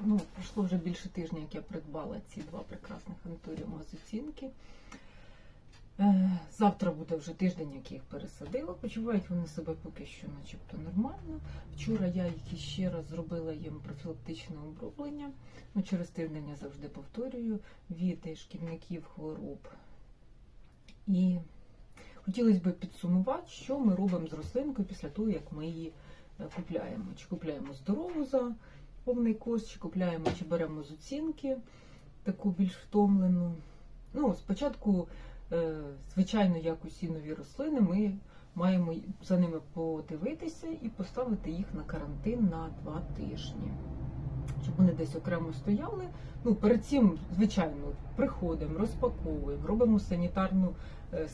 Ну, пройшло вже більше тижня, як я придбала ці два прекрасних анторіума з оцінки. Е, Завтра буде вже тиждень, як я їх пересадила. Почувають вони себе поки що начебто нормально. Вчора я їх ще раз зробила їм профілактичне оброблення. Ну, через тиждень я завжди повторюю від шкідників хвороб. І хотілося б підсумувати, що ми робимо з рослинкою після того, як ми її е, купляємо. Чи купляємо здорову за повний кошт, чи купляємо, чи беремо з оцінки таку більш втомлену. Ну, спочатку, е, звичайно, як усі нові рослини, ми маємо за ними подивитися і поставити їх на карантин на два тижні. Щоб вони десь окремо стояли. Ну, перед цим, звичайно, приходимо, розпаковуємо, робимо санітарну е,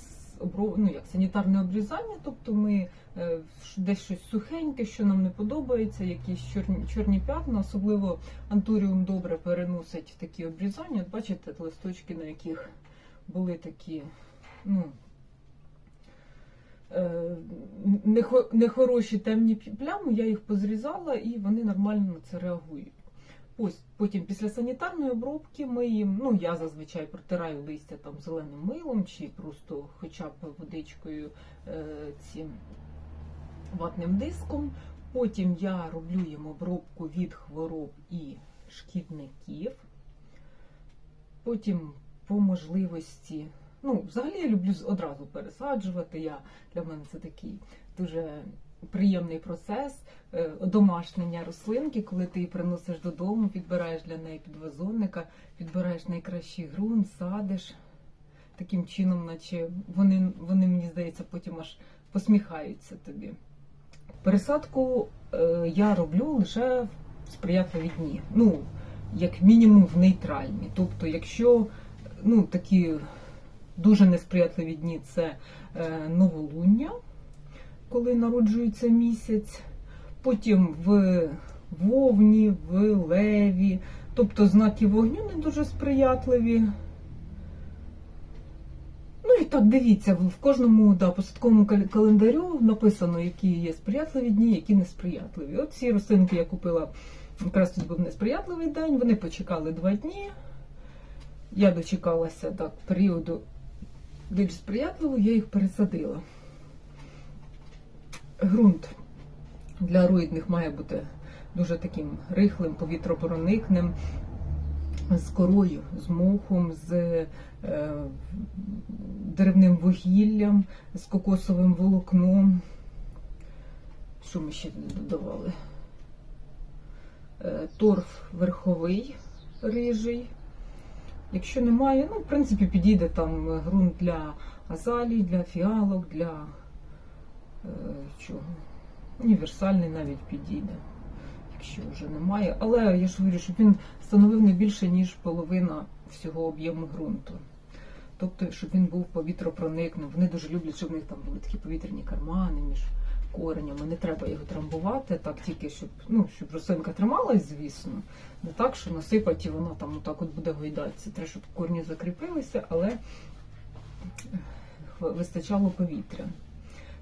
ну, як санітарне обрізання, тобто ми е, десь щось сухеньке, що нам не подобається, якісь чорні, чорні п'ятна, особливо антуріум добре переносить такі обрізання. От бачите, листочки, на яких були такі, ну. е, нехо- Нехороші темні плями, я їх позрізала і вони нормально на це реагують. Ось потім після санітарної обробки ми їм, ну я зазвичай протираю листя там зеленим милом чи просто хоча б водичкою е, цим ватним диском. Потім я роблю їм обробку від хвороб і шкідників. Потім по можливості, ну, взагалі я люблю одразу пересаджувати. Я, для мене це такий дуже приємний процес е, одомашнення рослинки, коли ти її приносиш додому, підбираєш для неї підвазонника, підбираєш найкращий ґрунт, садиш. Таким чином, наче вони, вони мені здається, потім аж посміхаються тобі. Пересадку е, я роблю лише в сприятливі дні. Ну, як мінімум в нейтральні. Тобто, якщо ну, такі дуже несприятливі дні це е, новолуння, коли народжується місяць, потім в вовні, в леві, тобто знаки вогню не дуже сприятливі. Ну і так дивіться, в кожному да, посадковому календарю написано, які є сприятливі дні, які несприятливі. От ці рослинки я купила якраз тут був несприятливий день, вони почекали два дні. Я дочекалася так, періоду більш сприятливого, я їх пересадила. Ґрунт для руїдних має бути дуже таким рихлим, повітропроникним, з корою, з мохом, з е, деревним вугіллям, з кокосовим волокном. Що ми ще додавали? Е, торф верховий рижий. Якщо немає, ну, в принципі, підійде там ґрунт для азалій, для фіалок, для чого. Універсальний навіть підійде, якщо вже немає. Але я ж говорю, щоб він становив не більше, ніж половина всього об'єму ґрунту. Тобто, щоб він був повітропроникним. Вони дуже люблять, щоб в них там були такі повітряні кармани між коренями. Не треба його трамбувати, так тільки щоб, ну, щоб рослинка трималась, звісно. Не так, що насипать і вона там отак от буде гойдатися. Треба, щоб корні закріпилися, але вистачало повітря.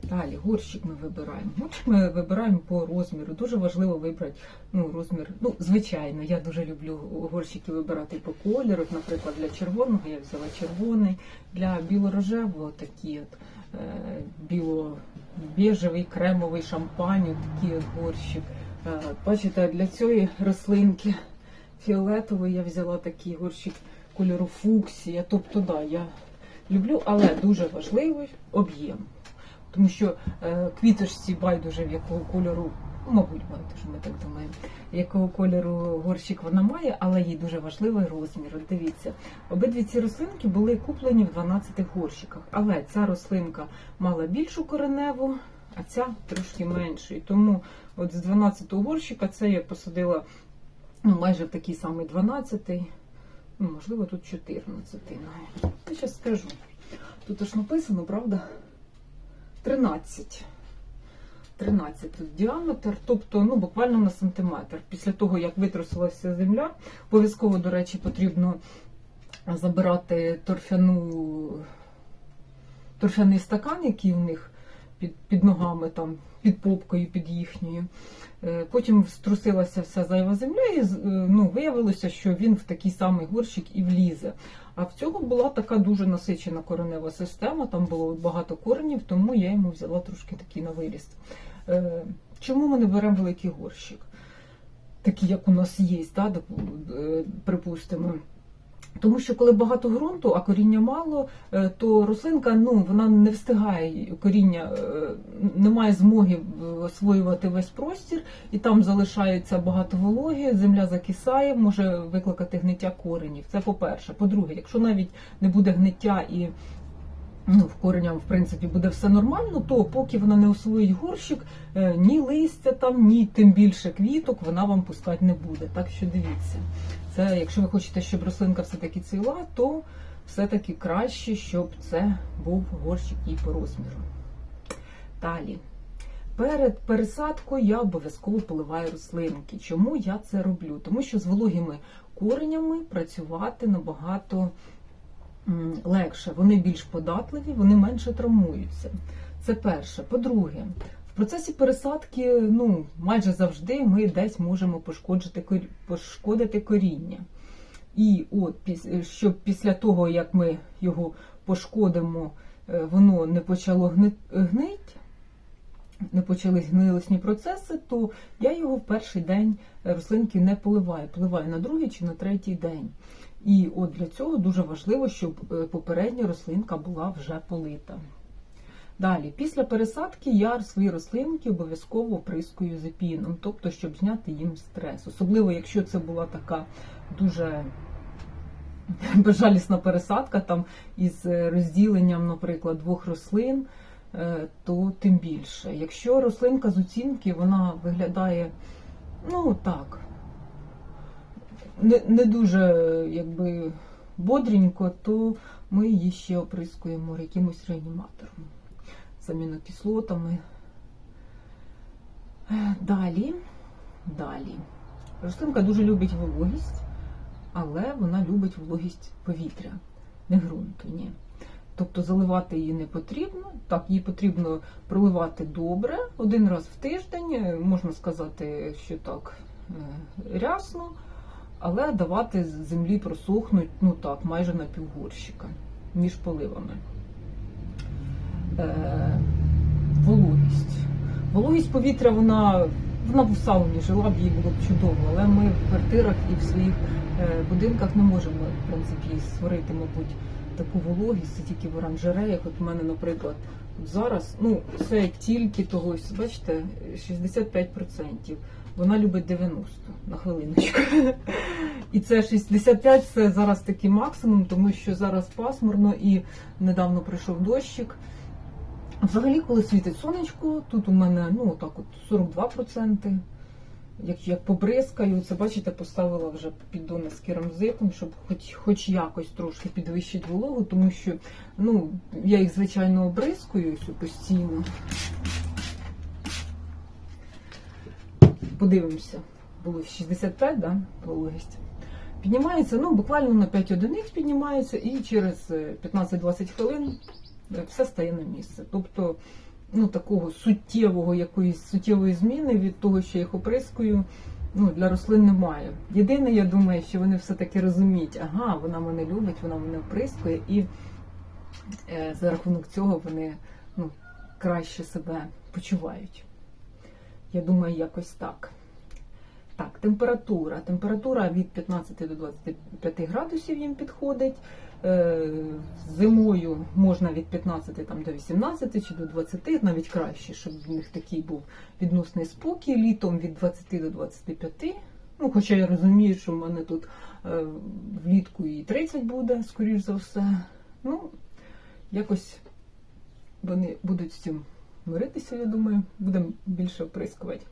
Далі, горщик ми вибираємо. Горщик ми вибираємо по розміру. Дуже важливо вибрати ну, розмір. Ну, звичайно, я дуже люблю горщики вибирати по кольору. Наприклад, для червоного я взяла червоний, для біло-рожевого такі от е, біло-біжевий, кремовий шампань, такий от горщик. Е, Бачите, для цієї рослинки фіолетовий я взяла такий горщик кольору фуксія. Тобто, да, я люблю, але дуже важливий об'єм. Тому що е, квіточці байдуже в якого кольору, ну, мабуть, байдуже, ми так думаємо, якого кольору горщик вона має, але їй дуже важливий розмір. От дивіться, обидві ці рослинки були куплені в 12 горщиках, але ця рослинка мала більшу кореневу, а ця трошки меншу. І тому от з 12 горщика це я посадила ну, майже в такий самий 12-й, ну, можливо, тут 14-й навіть. Я зараз скажу. Тут аж написано, правда? 13. 13 тут діаметр, тобто ну, буквально на сантиметр. Після того, як витрусилася земля, обов'язково, до речі, потрібно забирати торфяну, торфяний стакан, який у них під, під ногами, там, під попкою, під їхньою. Е, Потім струсилася вся зайва земля, і е, ну, виявилося, що він в такий самий горщик і влізе. А в цього була така дуже насичена коренева система, там було багато коренів, тому я йому взяла трошки такий на виріст. Е, Чому ми не беремо великий горщик? Такий, як у нас є, да, припустимо. Тому що коли багато ґрунту, а коріння мало, е, то рослинка ну, вона не встигає, коріння е, не має змоги освоювати весь простір, і там залишається багато вологи, земля закисає, може викликати гниття коренів. Це по-перше. По-друге, якщо навіть не буде гниття і ну, в кореням, в принципі, буде все нормально, то поки вона не освоїть горщик, е, ні листя там, ні тим більше квіток вона вам пускати не буде. Так що дивіться. Це, якщо ви хочете, щоб рослинка все-таки цвіла, то все-таки краще, щоб це був горщик і по розміру. Далі. Перед пересадкою я обов'язково поливаю рослинки. Чому я це роблю? Тому що з вологими коренями працювати набагато легше. Вони більш податливі, вони менше травмуються. Це перше. По-друге, процесі пересадки ну, майже завжди ми десь можемо пошкоджити, кор- пошкодити коріння. І от, щоб після того, як ми його пошкодимо, е, воно не почало гни- гнить, не почались гнилосні процеси, то я його в перший день е, рослинки не поливаю. Поливаю на другий чи на третій день. І от для цього дуже важливо, щоб е, попередня рослинка була вже полита. Далі, після пересадки я свої рослинки обов'язково оприскую зепіном, тобто, щоб зняти їм стрес. Особливо, якщо це була така дуже безжалісна пересадка там із е, розділенням, наприклад, двох рослин, е, то тим більше. Якщо рослинка з оцінки вона виглядає, ну так, не, не дуже якби бодренько, то ми її ще оприскуємо якимось реаніматором з Далі, далі. Рослинка дуже любить вологість, але вона любить вологість повітря, не ґрунту, ні. Тобто заливати її не потрібно. Так, її потрібно проливати добре один раз в тиждень, можна сказати, що так е, рясно, але давати землі просохнуть, ну так, майже на півгорщика між поливами. Е, вологість. Вологість повітря, вона, вона в сауні жила б їй було б чудово, але ми в квартирах і в своїх е, будинках не можемо, в принципі, створити, мабуть, таку вологість, це тільки в оранжереях. От у мене, наприклад, зараз, ну, це тільки того, бачите, 65%. Вона любить 90 на хвилиночку. І це 65 це зараз такий максимум, тому що зараз пасмурно і недавно прийшов дощик. Взагалі, коли світить сонечко, тут у мене ну так от 42%. Як, як побризкаю, це бачите, поставила вже піддони з керамзитом, щоб хоч, хоч якось трошки підвищити вологу, тому що ну, я їх, звичайно, обризкую постійно. Подивимося, було 65, да, вологість. Піднімається, ну, буквально на 5 одиниць піднімається, і через е, 15-20 хвилин е, все стає на місце. Тобто, ну, такого суттєвого якоїсь суттєвої зміни від того, що їх оприскую, ну, для рослин немає. Єдине, я думаю, що вони все-таки розуміють, ага, вона мене любить, вона мене оприскує, і е, за рахунок цього вони ну, краще себе почувають. Я думаю, якось так. Так, температура. Температура від 15 до 25 градусів їм підходить. Е, Зимою можна від 15 там, до 18 чи до 20, навіть краще, щоб в них такий був відносний спокій. Літом від 20 до 25. Ну, хоча я розумію, що в мене тут е, влітку і 30 буде, скоріш за все. Ну, якось вони будуть з цим миритися, я думаю, будемо більше оприскувати.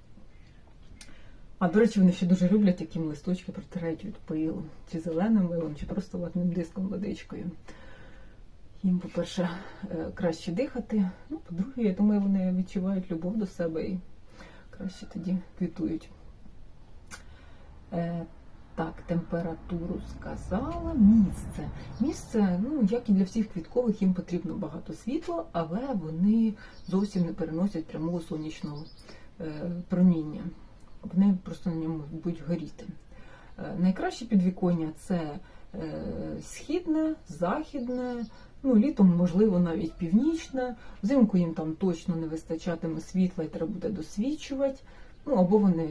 А, до речі, вони ще дуже люблять, як їм листочки протирають від пилу, чи зеленим милом, чи просто ватним диском водичкою. Їм, по-перше, е, краще дихати. Ну, по-друге, я думаю, вони відчувають любов до себе і краще тоді квітують. Е, Так, температуру сказала, місце. Місце, ну як і для всіх квіткових, їм потрібно багато світла, але вони зовсім не переносять прямого сонячного е, проміння. Вони просто на ньому будуть горіти. Е, найкраще підвіконня це е, східне, західне, ну літом, можливо, навіть північне. Взимку їм там точно не вистачатиме світла і треба буде досвічувати. Ну або вони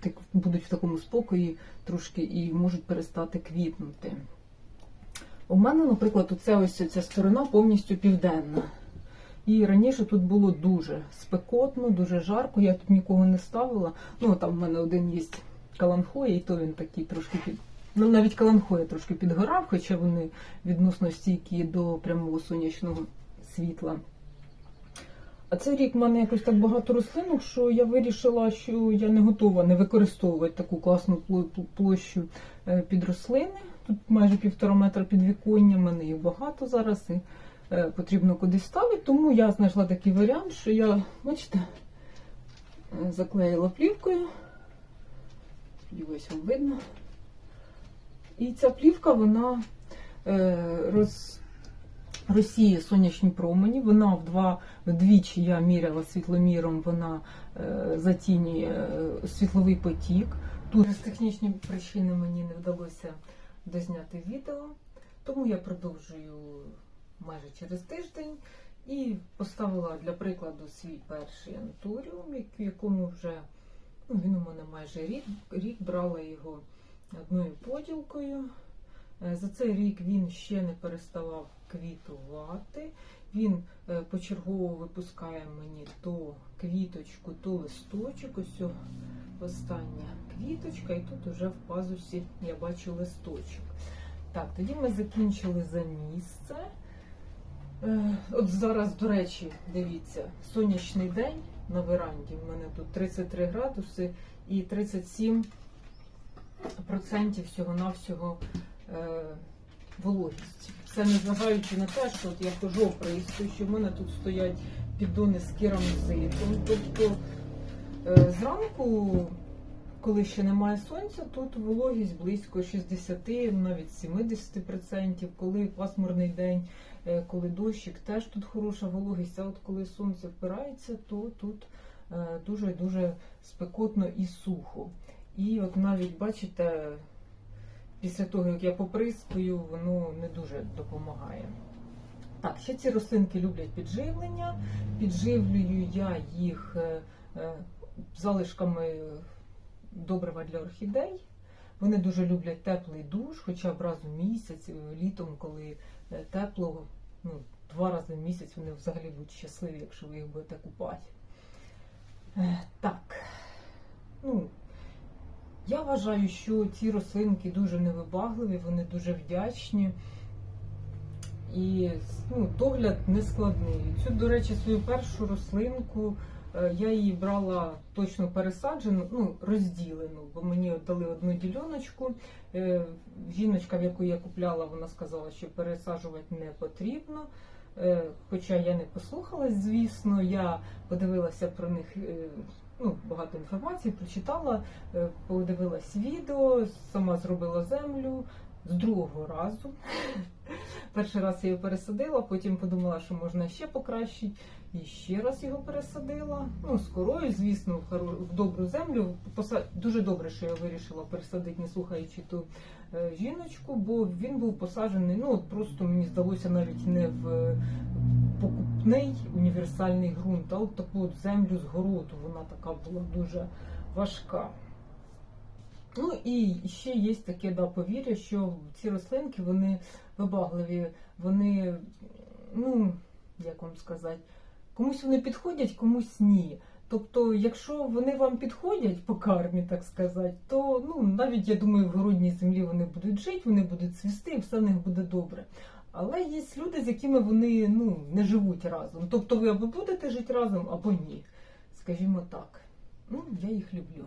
так будуть в такому спокої трошки і можуть перестати квітнути. У мене, наприклад, оце ось ця сторона повністю південна. І раніше тут було дуже спекотно, дуже жарко. Я тут нікого не ставила. Ну там в мене один є каланхоя, і то він такий трошки під. Ну, навіть каланхоя трошки підгорав, хоча вони відносно стійкі до прямого сонячного світла. А цей рік в мене якось так багато рослинок, що я вирішила, що я не готова не використовувати таку класну площу е, під рослини. Тут майже півтора метра підвіконня, мене їх багато зараз і е, потрібно кудись ставити. Тому я знайшла такий варіант, що я, бачите, е, заклеїла плівкою. Ось вам видно. І ця плівка, вона е, роз, розсіє сонячні промені. Вона в два вдвічі я міряла світломіром, вона е, затінює е, світловий потік. Тут з технічні причини мені не вдалося дозняти відео, тому я продовжую майже через тиждень і поставила для прикладу свій перший антуріум, в якому вже ну, він у мене майже рік, рік брала його одною поділкою. Е, За цей рік він ще не переставав квітувати. Він е, почергово випускає мені то квіточку, то листочок. Ось остання квіточка, і тут уже в пазусі я бачу листочок. Так, тоді ми закінчили за місце. Е, От зараз, до речі, дивіться, сонячний день на веранді. У мене тут 33 градуси і 37 процентів всього-навсього вологість. Це незважаючи на те, що от я хожу оприскую, що в мене тут стоять піддони з керамзитом. Тобто е, зранку, коли ще немає сонця, тут вологість близько 60, навіть 70%. Коли пасмурний день, е, коли дощик, теж тут хороша вологість. А от коли сонце впирається, то тут е, дуже-дуже спекотно і сухо. І от навіть бачите, після того, як я поприскую, воно не дуже допомагає. Так, ще ці рослинки люблять підживлення. Підживлюю я їх е, е, залишками добрива для орхідей. Вони дуже люблять теплий душ, хоча б раз у місяць, е, літом, коли тепло, ну, два рази в місяць вони взагалі будуть щасливі, якщо ви їх будете купати. Так. Ну, я вважаю, що ці рослинки дуже невибагливі, вони дуже вдячні. І ну, догляд не складний. Цю, до речі, свою першу рослинку е, я її брала точно пересаджену, ну, розділену, бо мені дали одну діляночку. Е, Жіночка, в яку я купляла, вона сказала, що пересаджувати не потрібно. Е, Хоча я не послухалась, звісно, я подивилася про них ну, багато інформації, прочитала, е, подивилась відео, сама зробила землю з другого разу. Перший раз я його пересадила, потім подумала, що можна ще покращити. І ще раз його пересадила. Ну, з корою, звісно, в, хоро... в добру землю. Поса... Дуже добре, що я вирішила пересадити, не слухаючи ту е, жіночку, бо він був посаджений, ну от просто мені здалося навіть не в е, покупний універсальний ґрунт, а от таку землю з городу. Вона така була дуже важка. Ну і ще є таке да, повір'я, що ці рослинки вони вибагливі, вони, ну, як вам сказати, комусь вони підходять, комусь ні. Тобто, якщо вони вам підходять по кармі, так сказати, то ну, навіть я думаю, в городній землі вони будуть жити, вони будуть цвісти, і все в них буде добре. Але є люди, з якими вони ну, не живуть разом. Тобто ви або будете жити разом, або ні. Скажімо так. Ну, я їх люблю.